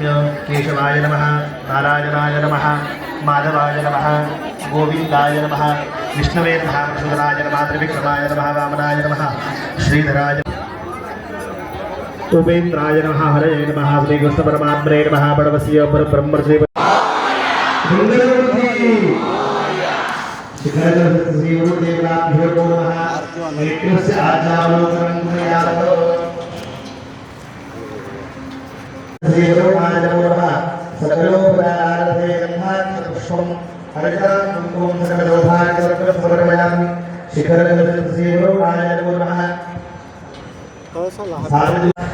केशवाय नमः नारायणाय नमः, माधवाय नमः गोविन्दाय नमः, विष्णवे नमः मधुराय नमः, त्रिविक्रमाय नमः, वामनाय नमः, श्रीधराय उपेन्द्राय नमः, हरये नमः, श्रीकृष्णपरमात्मने नमः बडवस्य परब्रह्मश्री श्रीगुरुदेवताभ्यो नमः आचार्योत्तरं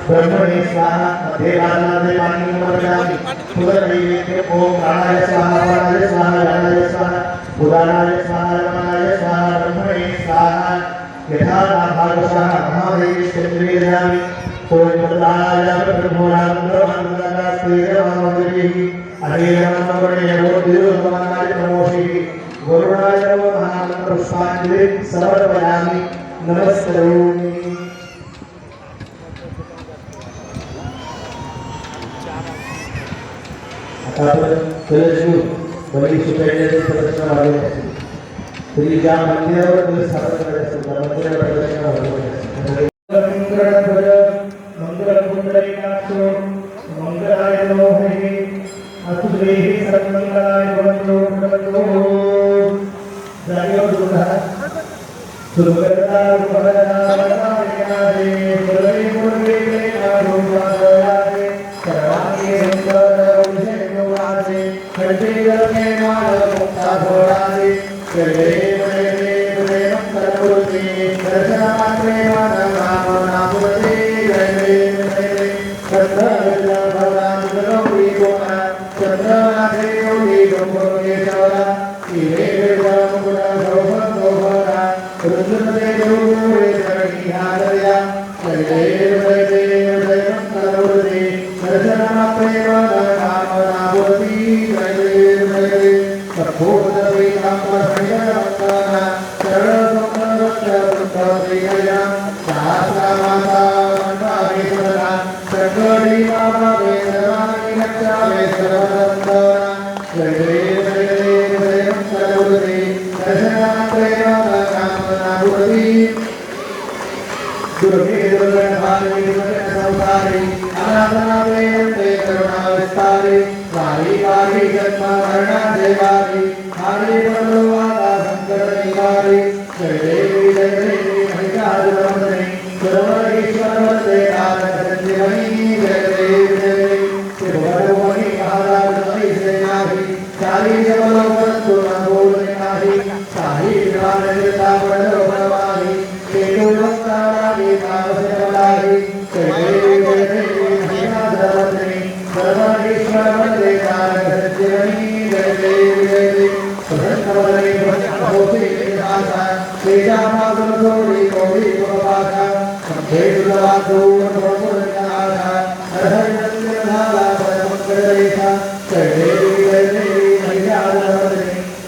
ब्रह्मणे स्वाहा देवानादे पाणिनि नमस्कारामि सुदरणे ओम प्राणाय स्वाहा प्राणाय स्वाहा यानाय स्वाहा उदानाय स्वाहा रमणाय स्वाहा ब्रह्मणे स्वाहा यथा भागवतः महादेवी श्रीदेवी കോഴിക്കോടായ പ്രഭുനാനന്ദമാനന്ദ ശ്രീരാമദേവി സമർപ്പയാമി നമസ്കരോമി വലിയ സുഖയുടെ പ്രദർശനമാകുന്നത് തിരിച്ചാ മന്ദിരങ്ങളുടെ സ്ഥലങ്ങളുടെ മന്ദിര പ്രദർശനമാകുന്നത് मंगलकुंडलिकाक्षो मंगलाय नमो हरिः असुरेः सर्वमंगलाय भवन्तु भवन्तु जागेवर दुर्गा सुरगता रूपहरणा वरदायकारे सुरवे मुरवे आरोग्यारे सर्वांगे सुंदर उषेवासे खर्चे गरमे माल करी दुर्गे दुर्गण भावे दुर्गण संसारे अनाथनावे ते करुणा विस्तारे सारी पारी जन्म मरणा देवारी हारी जय देवी जय देवी हरिकार वंदने सर्व ईश्वर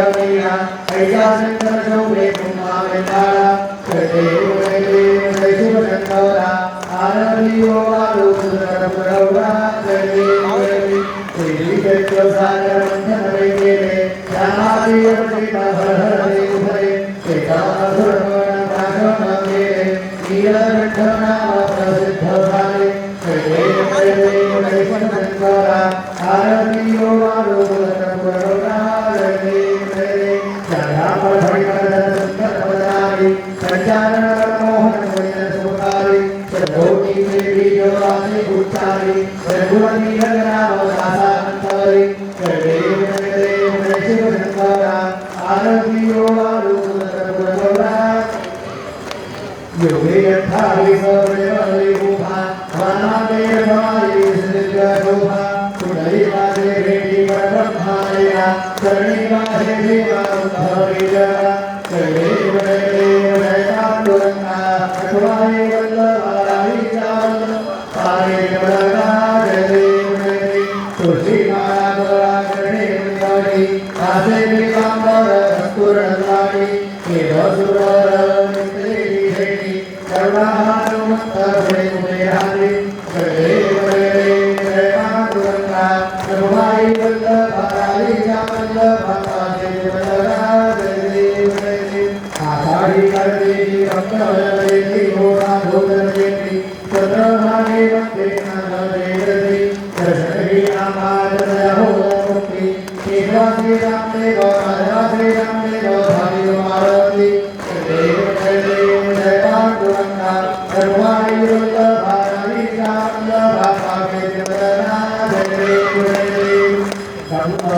ధర్మేణ వైశాసంకరసం వేకుమా వెంకాళ శివశంకర ఆరవీయో उच्चारे रघुवंदी रघुनाथ सासानंतरे जगदेव जगदेव शिव शंकरा आनंदी योगारु सुंदरपुरपुरा योगे अठारे सर्वे बले उभा वनादे भाई सिद्धरूपा कुंडली वादे रेडी पर ब्रह्माया करणी वादे देवा उद्धरे जरा जगदेव जगदेव जयकांतुरंगा रघुवादेव काम्बर स्फुरन्वाणी केवसुरोरं स्त्रीधेणी सर्वाः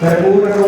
Thank.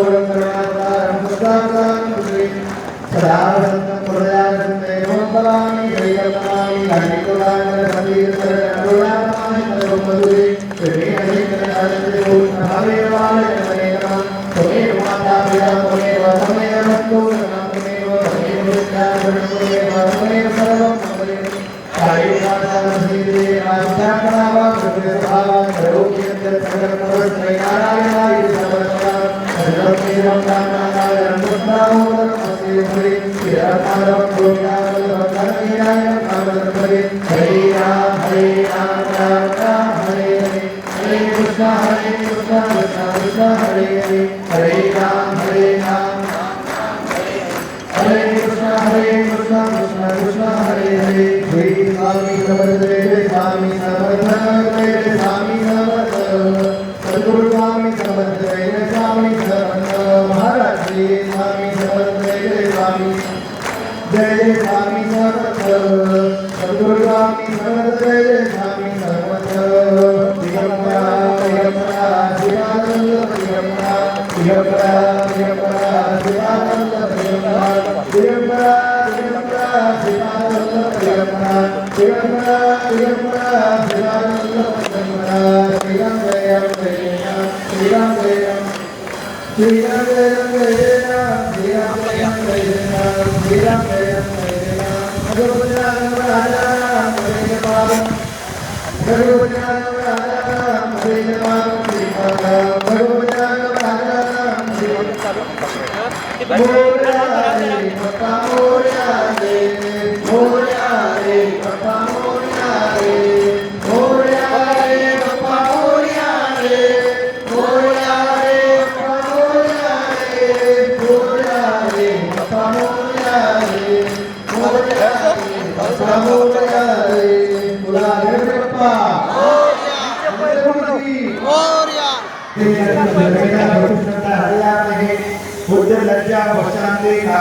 Bye.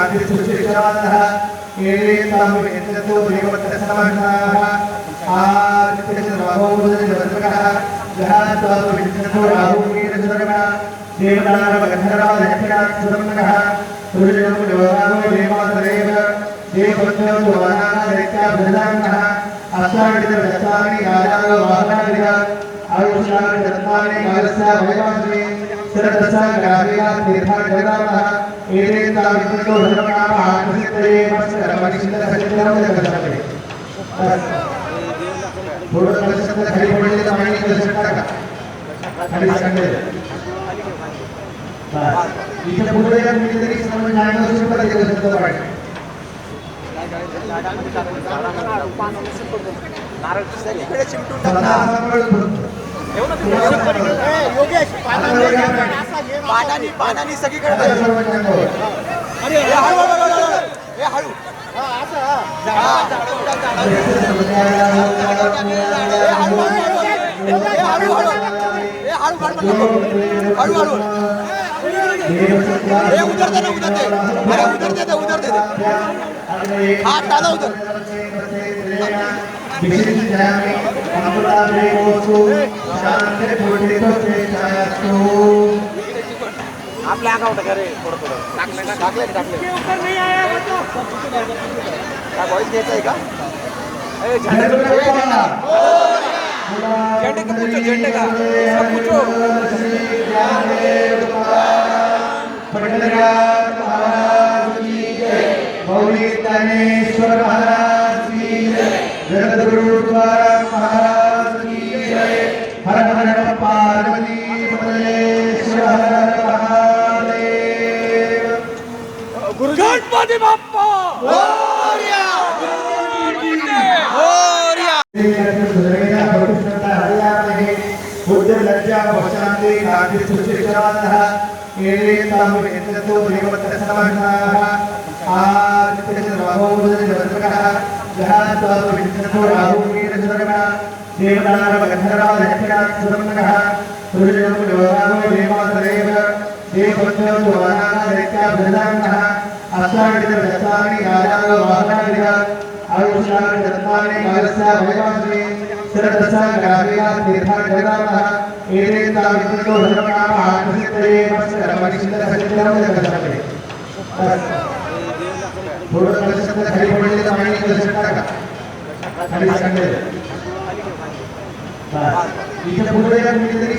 आदिपुरुषविशालः एलेतां यज्ञतो देवपत्रसमानाः आदिपुरुषवभूतजवर्गः जहात्वा यज्ञतो राहुवीरसुरगः देवदानवगन्धराजयक्षाक्षुरङ्गः पुरुषयो देवानो देवासरेव देवभक्तो वाहनादैत्याभिधानः अष्टाविधरथानि याजायो वाहनादिः आयुष्यानि रथानि कालस्य भयवासने श्रद्धसा ग्रामेणात् निर्धारजगामः एतेन तावत्तो धर्मनामः आनन्दस्तेव सर्वनिश्चितसचित्रं जगदपि पूर्वदर्शनस्य हरिपुण्डे समये दर्शनः हरिसङ्गे इथे पुढे या कुठेतरी सर्व ज्ञानदर्शन पण जगदत्त पाहिजे कारण सर इकडे चिमटून पानानी पानानी सगळीकडे हळू हळूहळू हे उदर दे ना उदर दे अरे उदर दे उदर दे हा दादा उदर उतरते अरे उतरते ते उतरते ते हात आपल्या का रे थोडं थोडं टाकले का टाकले टाकले काय व्हॉइस घ्यायचा आहे का ए, झेंडा कुठे आहे? का पूछो झेंडे का इसका पूछो ज्ञानेश्वर महाराज की जय जगद्गुरु तुकाराम గణపతి బప్ప దేవతారమగంధరాజనకరాజురమగ దేవతోవారాధనైత్యాభిధానః అష్టాన్ని దత్తాన్ని యాదాలు వాహనాన్ని ఆయుష్యాన్ని దత్తాన్ని కాలస్య వైవాస్మి సరదస గ్రామీణ తీర్థాన జగదామ ఏదేంత విష్ణులో ధర్మనామ ఆత్మసిద్ధయే మస్కర మనిషింద సచిత్రం జగదమే పూర్వ ఇక పూర్వ మిలిటరీ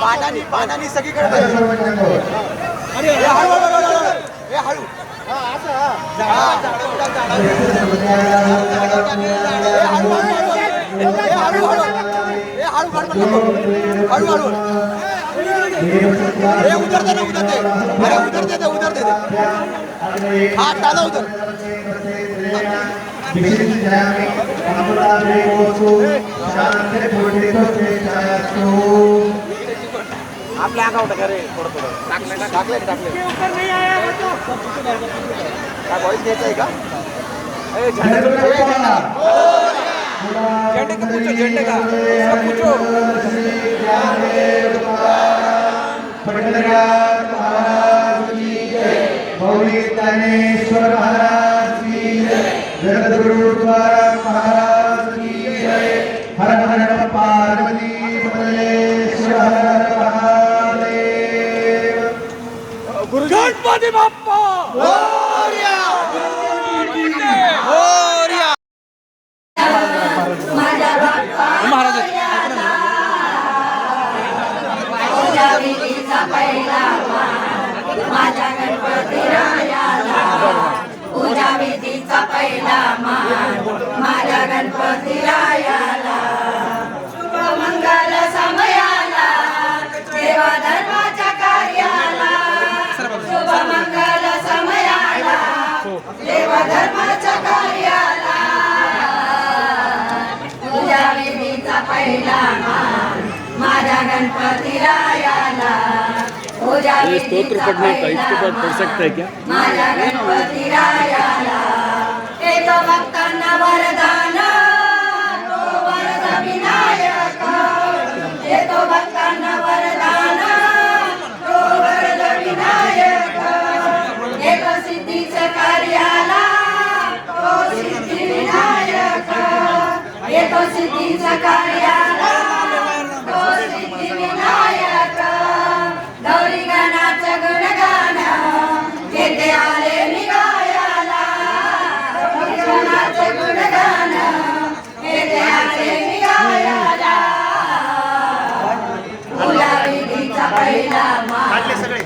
पानानी पानानी सगळीकडे हळू हळूहळू हे उतरते ना उतरते अरे उतरते उतरते हात डाला उतर आपल्या अकाउंट का रे थोडं थोडं. टाकले का? टाकले टाकले. काय व्हॉइस घ्यायचा आहे का झेंडा कुठे आहे? झेंडे का? पूछो झेंडे इसका ज्ञानेश्वर महाराज की जगद्गुरु महाराज की जय हर पार्वती गणपती रायाला पूजा ये स्तोत्र पढ़ना था इसके बाद पढ़ सकते हैं क्या माझ्या गणपती रायाला येतो भक्तांना वरदान. तो वरद विनायक. येतो भक्तांना वरदान. तो वरद विनायक. येतो सिद्धीच्या कार्याला. तो सिद्धी विनायक. येतो सिद्धीच्या कार्याला.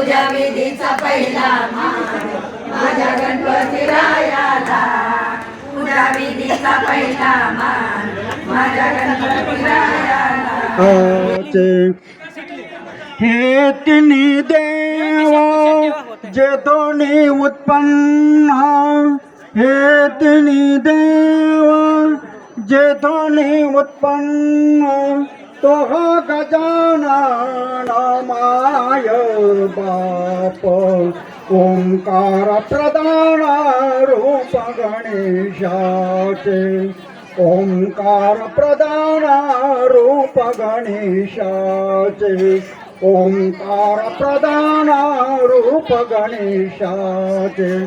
तुझ्या विधीचा पहिला मान. माझ्या गणपती रायाला तुझ्या विधीचा पहिला मान. माझ्या गणपती रायाला हे तिन्ही देव जे दोन्ही उत्पन्न हे तिन्ही देव जे दोन्ही उत्पन्न तो गजानन माय बाप, ओंकार प्रदान रूप गणेशाचे। ओंकार प्रदान रूप गणेशाचे। ओंकार प्रदान रूप गणेशाचे।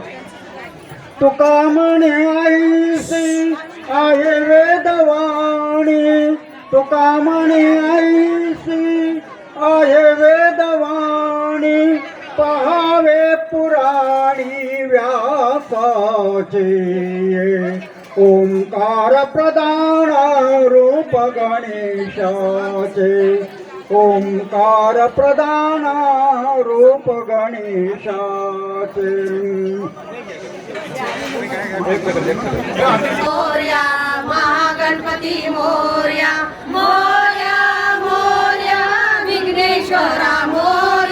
तुका म्हणे ऐसी आहे वेदवाणी। तुका म्हणे ऐसी आहे वेदवाणी, पहावे पुराणी व्यासाचे. ओंकार प्रदान रूप गणेशाचे. ओंकार प्रदान रूप गणेशाचे. मोर्या, महागणपती मोर्या मोर्या विघ्नेश्वरा मोर